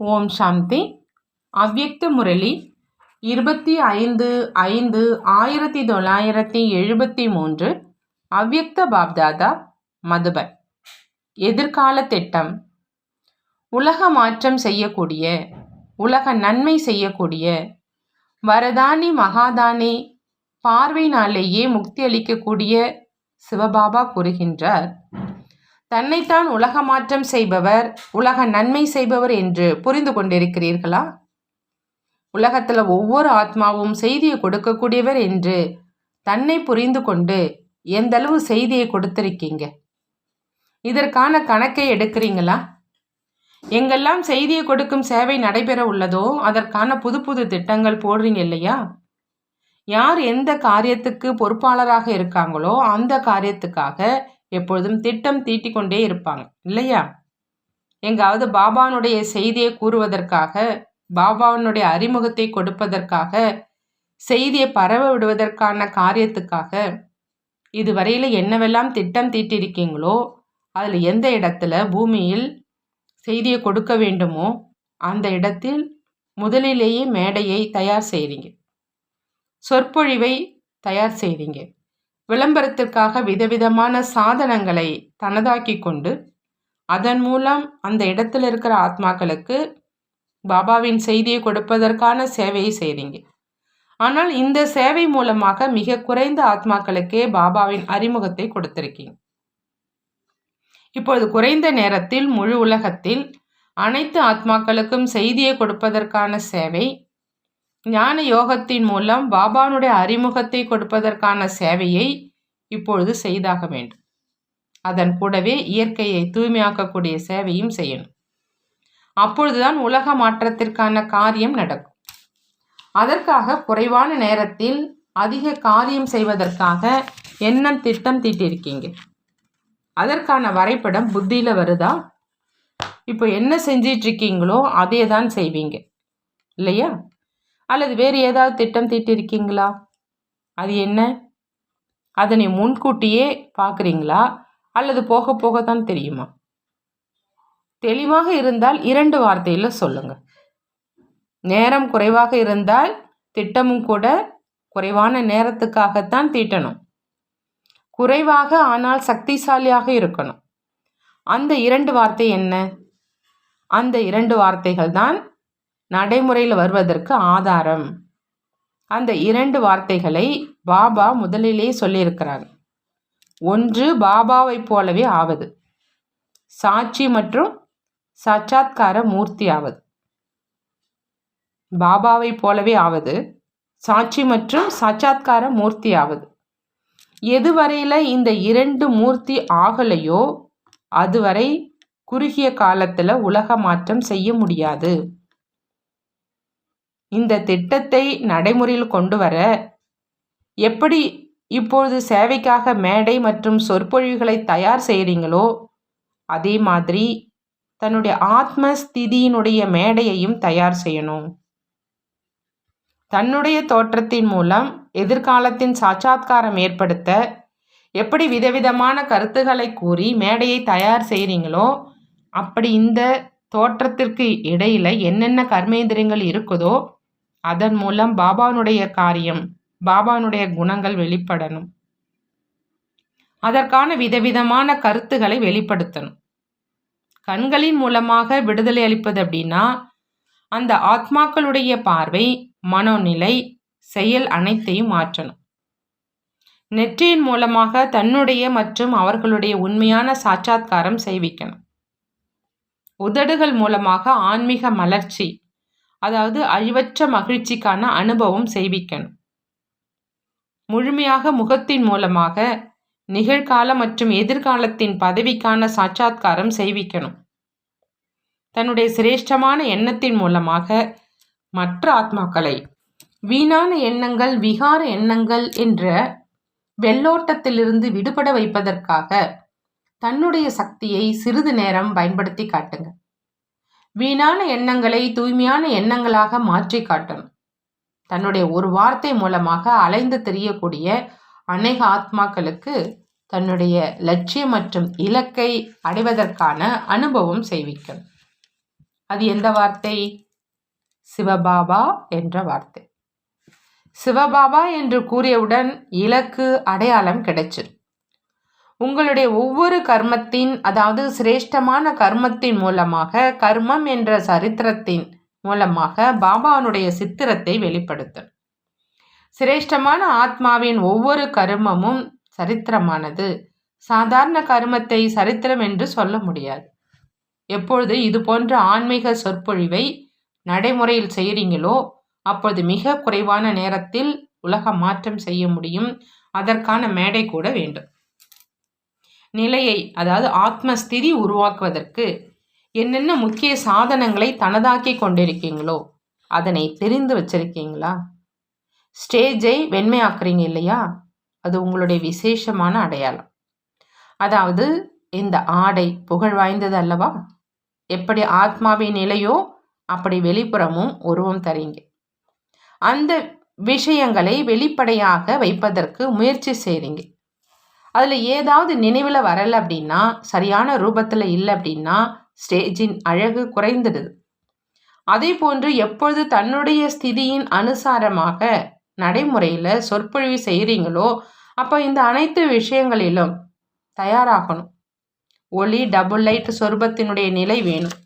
ஓம் சாந்தி. அவ்யக்த முரளி இருபத்தி ஐந்து ஐந்து ஆயிரத்தி தொள்ளாயிரத்தி எழுபத்தி மூன்று அவ்யக்த பாப்தாதா மதுபன். எதிர்கால திட்டம். உலக மாற்றம் செய்யக்கூடிய உலக நன்மை செய்யக்கூடிய வரதானி மகாதானி பார்வையினாலேயே முக்தி அளிக்கக்கூடிய சிவபாபா கூறுகின்றார். தன்னைத்தான் உலக மாற்றம் செய்பவர் உலக நன்மை செய்பவர் என்று புரிந்து கொண்டிருக்கிறீர்களா? உலகத்தில் ஒவ்வொரு ஆத்மாவும் செய்தியை கொடுக்கக்கூடியவர் என்று தன்னை புரிந்து கொண்டு எந்தளவு செய்தியை கொடுத்துருக்கீங்க? இதற்கான கணக்கை எடுக்கிறீங்களா? எங்கெல்லாம் செய்தியை கொடுக்கும் சேவை நடைபெற உள்ளதோ அதற்கான புது புது திட்டங்கள் போடுறீங்க இல்லையா? யார் எந்த காரியத்துக்கு பொறுப்பாளராக இருக்காங்களோ அந்த காரியத்துக்காக எப்பொழுதும் திட்டம் தீட்டிக்கொண்டே இருப்பாங்க. இல்லையா? எங்காவது பாபானுடைய செய்தியை கூறுவதற்காக பாபாவினுடைய அறிமுகத்தை கொடுப்பதற்காக செய்தியை பரவ விடுவதற்கான காரியத்துக்காக இதுவரையில் என்னவெல்லாம் திட்டம் தீட்டியிருக்கீங்களோ அதில் எந்த இடத்துல பூமியில் செய்தியை கொடுக்க வேண்டுமோ அந்த இடத்தில் முதலிலேயே மேடையை தயார் செய்கிறீங்க சொற்பொழிவை தயார் செய்கிறீங்க விளம்பரத்திற்காக விதவிதமான சாதனங்களை தனதாக்கி கொண்டு அதன் மூலம் அந்த இடத்துல இருக்கிற ஆத்மாக்களுக்கு பாபாவின் செய்தியை கொடுப்பதற்கான சேவையை செய்கிறீங்க ஆனால் இந்த சேவை மூலமாக மிக குறைந்த ஆத்மாக்களுக்கே பாபாவின் அறிமுகத்தை கொடுத்திருக்கீங்க. இப்பொழுது குறைந்த நேரத்தில் முழு உலகத்தில் அனைத்து ஆத்மாக்களுக்கும் செய்தியை கொடுப்பதற்கான சேவை ஞான யோகத்தின் மூலம் பாபானுடைய அறிமுகத்தை கொடுப்பதற்கான சேவையை இப்பொழுது செய்தாக வேண்டும். அதன் கூடவே இயற்கையை தூய்மையாக்கக்கூடிய சேவையும் செய்யணும். அப்பொழுதுதான் உலக மாற்றத்திற்கான காரியம் நடக்கும். அதற்காக குறைவான நேரத்தில் அதிக காரியம் செய்வதற்காக எண்ணம் திட்டம் தீட்டிருக்கீங்க. அதற்கான வரைபடம் புத்தியில் வருதா? இப்போ என்ன செஞ்சிட்ருக்கீங்களோ அதே தான் செய்வீங்க. இல்லையா? அல்லது வேறு ஏதாவது திட்டம் தீட்டிருக்கீங்களா? அது என்ன? அதனை முன்கூட்டியே பார்க்குறீங்களா? அல்லது போக போக தான் தெரியுமா? தெளிவாக இருந்தால் இரண்டு வார்த்தையில் சொல்லுங்கள் நேரம் குறைவாக இருந்தால் திட்டமும் கூட குறைவான நேரத்துக்காகத்தான் தீட்டணும். குறைவாக ஆனால் சக்திசாலியாக இருக்கணும். அந்த இரண்டு வார்த்தை என்ன? அந்த இரண்டு வார்த்தைகள் தான் நடைமுறையில் வருவதற்கு ஆதாரம். அந்த இரண்டு வார்த்தைகளை பாபா முதலிலே சொல்லியிருக்கிறார். ஒன்று பாபாவைப் போலவே ஆவது. சாட்சி மற்றும் சாட்சாத்கார மூர்த்தி ஆவது. பாபாவை போலவே ஆவது. சாட்சி மற்றும் சாட்சாத்கார மூர்த்தி ஆவது. எதுவரையில் இந்த இரண்டு மூர்த்தி ஆகலையோ அதுவரை குறுகிய காலத்தில் உலக மாற்றம் செய்ய முடியாது. இந்த திட்டத்தை நடைமுறையில் கொண்டு வர எப்படி இப்பொழுது சேவைக்காக மேடை மற்றும் சொற்பொழிவுகளை தயார் செய்கிறீங்களோ அதே மாதிரி தன்னுடைய ஆத்ம ஸ்திதியினுடைய மேடையையும் தயார் செய்யணும். தன்னுடைய தோற்றத்தின் மூலம் எதிர்காலத்தின் சாட்சாத்காரம் ஏற்படுத்த எப்படி விதவிதமான கருத்துக்களை கூறி மேடையை தயார் செய்கிறீங்களோ அப்படி இந்த தோற்றத்திற்கு இடையில் என்னென்ன கர்மேந்திரங்கள் இருக்குதோ அதன் மூலம் பாபானுடைய காரியம் பாபானுடைய குணங்கள் வெளிப்படணும். அதற்கான விதவிதமான கருத்துக்களை வெளிப்படுத்தணும். கண்களின் மூலமாக விடுதலை அளிப்பது அப்படின்னா அந்த ஆத்மாக்களுடைய பார்வை மனோநிலை செயல் அனைத்தையும் மாற்றணும். நெற்றியின் மூலமாக தன்னுடைய மற்றும் அவர்களுடைய உண்மையான சாட்சாத்காரம் செய்விக்கணும். உதடுகள் மூலமாக ஆன்மீக மலர்ச்சி அதாவது அழிவற்ற மகிழ்ச்சிக்கான அனுபவம் செய்விக்கணும். முழுமையாக முகத்தின் மூலமாக நிகழ்கால மற்றும் எதிர்காலத்தின் பதவிக்கான சாட்சாத்காரம் செய்விக்கணும். தன்னுடைய சிரேஷ்டமான எண்ணத்தின் மூலமாக மற்ற ஆத்மாக்களை வீணான எண்ணங்கள் விகார எண்ணங்கள் என்ற வெள்ளோட்டத்திலிருந்து விடுபட வைப்பதற்காக தன்னுடைய சக்தியை சிறிது நேரம் பயன்படுத்தி காட்டுங்கள் வீணான எண்ணங்களை தூய்மையான எண்ணங்களாக மாற்றி காட்டும். தன்னுடைய ஒரு வார்த்தை மூலமாக அலைந்து தெரியக்கூடிய அநேக ஆத்மாக்களுக்கு தன்னுடைய லட்சியம் மற்றும் இலக்கை அடைவதற்கான அனுபவம் செய்விக்கும் அது எந்த வார்த்தை? சிவபாபா என்ற வார்த்தை. சிவபாபா என்று கூறியவுடன் இலக்கு அடையாளம் கிடைச்சிரு உங்களுடைய ஒவ்வொரு கர்மத்தின் அதாவது சிரேஷ்டமான கர்மத்தின் மூலமாக கர்மம் என்ற சரித்திரத்தின் மூலமாக பாபானுடைய சித்திரத்தை வெளிப்படுத்தும். சிரேஷ்டமான ஆத்மாவின் ஒவ்வொரு கர்மமும் சரித்திரமானது. சாதாரண கருமத்தை சரித்திரம் என்று சொல்ல முடியாது. எப்பொழுது இது போன்ற ஆன்மீக சொற்பொழிவை நடைமுறையில் செய்கிறீங்களோ அப்பொழுது மிக குறைவான நேரத்தில் உலக மாற்றம் செய்ய முடியும். அதற்கான மேடை கூட வேண்டும். நிலையை அதாவது ஆத்மஸ்திதி உருவாக்குவதற்கு என்னென்ன முக்கிய சாதனங்களை தனதாக்கி கொண்டிருக்கீங்களோ அதனை தெரிந்து வச்சிருக்கீங்களா? ஸ்டேஜை வெண்மையாக்குறீங்க இல்லையா? அது உங்களுடைய விசேஷமான அடையாளம். அதாவது இந்த ஆடை புகழ் வாய்ந்தது அல்லவா? எப்படி ஆத்மாவின் நிலையோ அப்படி வெளிப்புறமும் உருவம் தரீங்க. அந்த விஷயங்களை வெளிப்படையாக வைப்பதற்கு முயற்சி செய்கிறீங்க அதில் ஏதாவது நினைவில் வரலை அப்படின்னா சரியான ரூபத்தில் இல்லை அப்படின்னா ஸ்டேஜின் அழகு குறைந்துடுது. அதே போன்று எப்பொழுது தன்னுடைய ஸ்திதியின் அனுசாரமாக நடைமுறையில் சொற்பொழிவு செய்கிறீங்களோ அப்போ இந்த அனைத்து விஷயங்களிலும் தயாராகணும். ஒளி டபுள் லைட் சொருபத்தினுடைய நிலை வேணும்.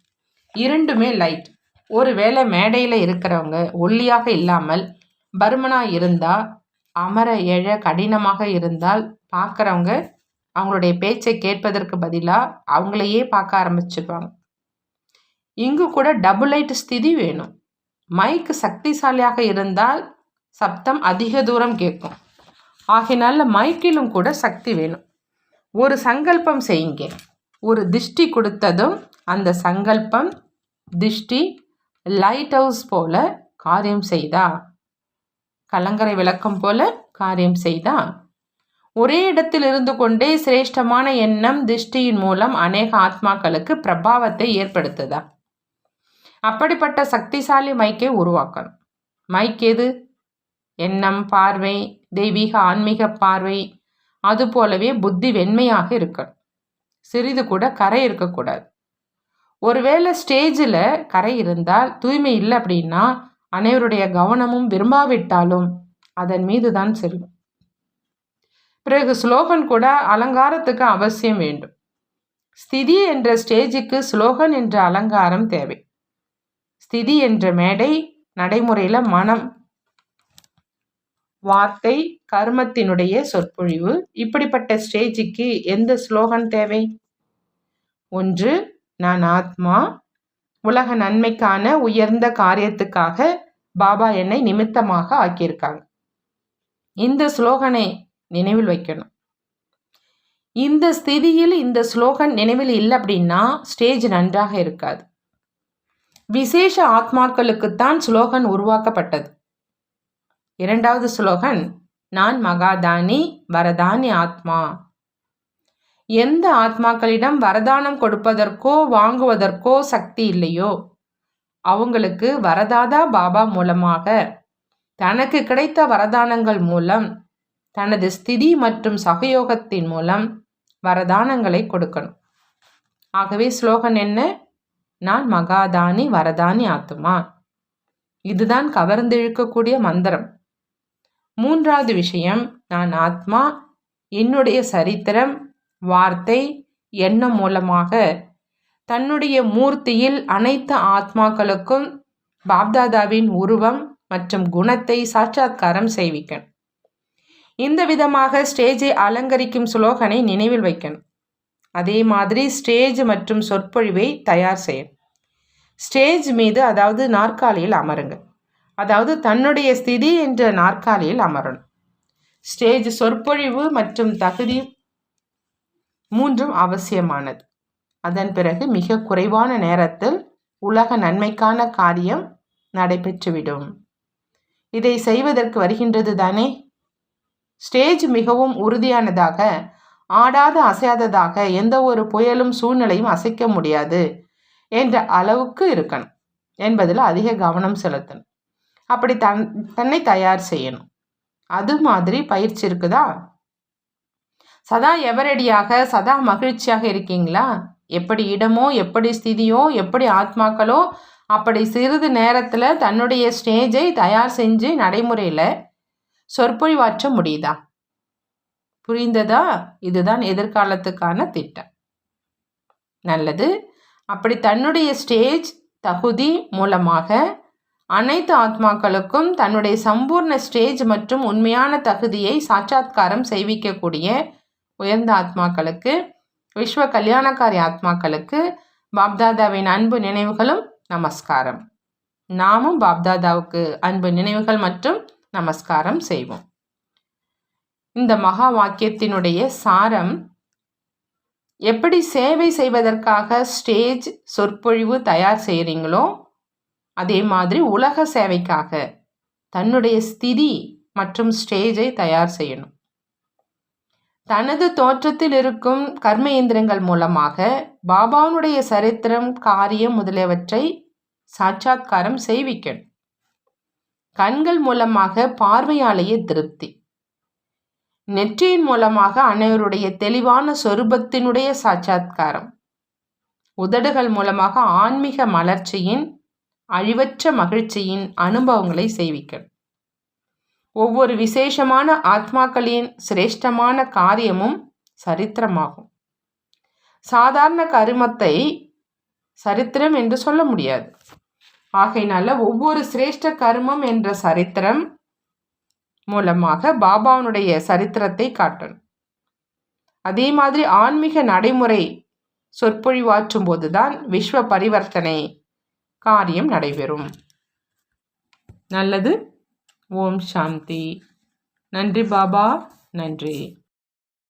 இரண்டுமே லைட் ஒருவேளை மேடையில் இருக்கிறவங்க ஒல்லியாக இல்லாமல் பருமனாக இருந்தால் அமர எழ கடினமாக இருந்தால் பார்க்குறவங்க அவங்களுடைய பேச்சை கேட்பதற்கு பதிலாக அவங்களையே பார்க்க ஆரம்பிச்சிடுவாங்க இங்கு கூட டபுள் லைட் ஸ்திதி வேணும். மைக்கு சக்திசாலியாக இருந்தால் சப்தம் அதிக தூரம் கேட்கும். ஆகினால மைக்கிலும் கூட சக்தி வேணும். ஒரு சங்கல்பம் செய்யுங்க. ஒரு திஷ்டி கொடுத்ததும் அந்த சங்கல்பம் திஷ்டி லைட் ஹவுஸ் போல காரியம் செய்தா? கலங்கரை விளக்கம் போல காரியம் செய்தா? ஒரே இடத்தில் இருந்து கொண்டே சிரேஷ்டமான எண்ணம் திருஷ்டியின் மூலம் அநேக ஆத்மாக்களுக்கு பிரபாவத்தை ஏற்படுத்துதா? அப்படிப்பட்ட சக்திசாலி மைக்கை உருவாக்கணும். மைக் எது? எண்ணம் பார்வை தெய்வீக ஆன்மீக பார்வை அது போலவே புத்தி வெண்மையாக இருக்கணும். சிறிது கூட கரை இருக்கக்கூடாது. ஒருவேளை ஸ்டேஜில் கரை இருந்தால் தூய்மை இல்லை அப்படின்னா அனைவருடைய கவனமும் விரும்பாவிட்டாலும் அதன் மீது தான் செல்லும். பிறகு ஸ்லோகன் கூட அலங்காரத்துக்கு அவசியம் வேண்டும். ஸ்திதி என்ற ஸ்டேஜுக்கு ஸ்லோகன் என்ற அலங்காரம் தேவை. ஸ்திதி என்ற மேடை நடைமுறையில் மனம் வார்த்தை கர்மத்தினுடைய சொற்பொழிவு இப்படிப்பட்ட ஸ்டேஜுக்கு எந்த ஸ்லோகன் தேவை? ஒன்று நான் ஆத்மா உலக நன்மைக்கான உயர்ந்த காரியத்துக்காக பாபா என்னை நிமித்தமாக ஆக்கியிருக்காங்க. இந்த ஸ்லோகனை நினைவில் வைக்கணும். இந்த ஸ்திதியில் இந்த ஸ்லோகன் நினைவில் இல்லை அப்படின்னா ஸ்டேஜ் நன்றாக இருக்காது. விசேஷ ஆத்மாக்களுக்குத்தான் ஸ்லோகன் உருவாக்கப்பட்டது. இரண்டாவது ஸ்லோகன் நான் மகாதானி வரதானி ஆத்மா. எந்த ஆத்மாக்களிடம் வரதானம் கொடுப்பதற்கோ வாங்குவதற்கோ சக்தி இல்லையோ அவங்களுக்கு வரதாதா பாபா மூலமாக தனக்கு கிடைத்த வரதானங்கள் மூலம் தனது ஸ்திதி மற்றும் சகயோகத்தின் மூலம் வரதானங்களை கொடுக்கணும். ஆகவே ஸ்லோகன் என்ன? நான் மகாதானி வரதானி ஆத்துமா? இதுதான் கவர்ந்திழுக்கக்கூடிய மந்திரம். மூன்றாவது விஷயம் நான் ஆத்மா என்னுடைய சரித்திரம் வார்த்தை எண்ணம் மூலமாக தன்னுடைய மூர்த்தியில் அனைத்து ஆத்மாக்களுக்கும் பாப்தாதாவின் உருவம் மற்றும் குணத்தை சாட்சாத்காரம் செய்விக்கணும். இந்த விதமாக ஸ்டேஜை அலங்கரிக்கும் சுலோகனை நினைவில் வைக்கணும். அதே மாதிரி ஸ்டேஜ் மற்றும் சொற்பொழிவை தயார் செய்யும் ஸ்டேஜ் மீது அதாவது நாற்காலியில் அமருங்க அதாவது தன்னுடைய ஸ்திதி என்ற நாற்காலியில் அமரணும். ஸ்டேஜ் சொற்பொழிவு மற்றும் தகுதி மூன்றும் அவசியமானது. அதன் பிறகு மிக குறைவான நேரத்தில் உலக நன்மைக்கான காரியம் நடைபெற்றுவிடும். இதை செய்வதற்கு வருகின்றது தானே? ஸ்டேஜ் மிகவும் உறுதியானதாக ஆடாத அசையாததாக எந்த ஒரு புயலும் சூழ்நிலையும் அசைக்க முடியாது என்ற அளவுக்கு இருக்கணும் என்பதில் அதிக கவனம் செலுத்தணும். அப்படி தன் தன்னை தயார் செய்யணும். அது மாதிரி பயிற்சி இருக்குதா? சதா எவரடியாக சதா மகிழ்ச்சியாக இருக்கீங்களா? எப்படி இடமோ எப்படி ஸ்திதியோ எப்படி ஆத்மாக்களோ அப்படி சிறிது நேரத்தில் தன்னுடைய ஸ்டேஜை தயார் செஞ்சு நடைமுறையில் சொற்பொழிவாற்ற முடியுதா? புரிந்ததா? இதுதான் எதிர்காலத்துக்கான திட்டம். நல்லது. அப்படி தன்னுடைய ஸ்டேஜ் தகுதி மூலமாக அனைத்து ஆத்மாக்களுக்கும் தன்னுடைய சம்பூர்ண ஸ்டேஜ் மற்றும் உண்மையான தகுதியை சாட்சாத்காரம் செய்விக்கக்கூடிய உயர்ந்த ஆத்மாக்களுக்கு விஸ்வ கல்யாணக்காரி ஆத்மாக்களுக்கு பாப்தாதாவின் அன்பு நினைவுகளும் நமஸ்காரம். நாமும் பாப்தாதாவுக்கு அன்பு நினைவுகள் மற்றும் நமஸ்காரம் செய்வோம். இந்த மகா வாக்கியத்தினுடைய சாரம் எப்படி சேவை செய்வதற்காக ஸ்டேஜ் சொற்பொழிவு தயார் செய்கிறீங்களோ அதே மாதிரி உலக சேவைக்காக தன்னுடைய ஸ்திதி மற்றும் ஸ்டேஜை தயார் செய்யணும். தனது தோற்றத்தில் இருக்கும் கர்ம இயந்திரங்கள் மூலமாக பாபாவுடைய சரித்திரம் காரியம் முதலியவற்றை சாட்சாத்காரம் செய்விக்கணும். கண்கள் மூலமாக பார்வையாலேயே திருப்தி. நெற்றியின் மூலமாக அனைவருடைய தெளிவான சொரூபத்தினுடைய சாட்சாத்காரம். உதடுகள் மூலமாக ஆன்மீக மலர்ச்சியின் அழிவற்ற மகிழ்ச்சியின் அனுபவங்களை செய்விக்கணும் ஒவ்வொரு விசேஷமான ஆத்மாக்களின் சிரேஷ்டமான காரியமும் சரித்திரமாகும். சாதாரண கருமத்தை சரித்திரம் என்று சொல்ல முடியாது. ஆகையினால ஒவ்வொரு சிரேஷ்ட கர்மம் என்ற சரித்திரம் மூலமாக பாபாவனுடைய சரித்திரத்தை காட்டணும். அதே மாதிரி ஆன்மீக நடைமுறை சொற்பொழிவாற்றும் போதுதான் விஸ்வ பரிவர்த்தனை காரியம் நடைபெறும். நல்லது. ஓம் சாந்தி. நன்றி பாபா. நன்றி.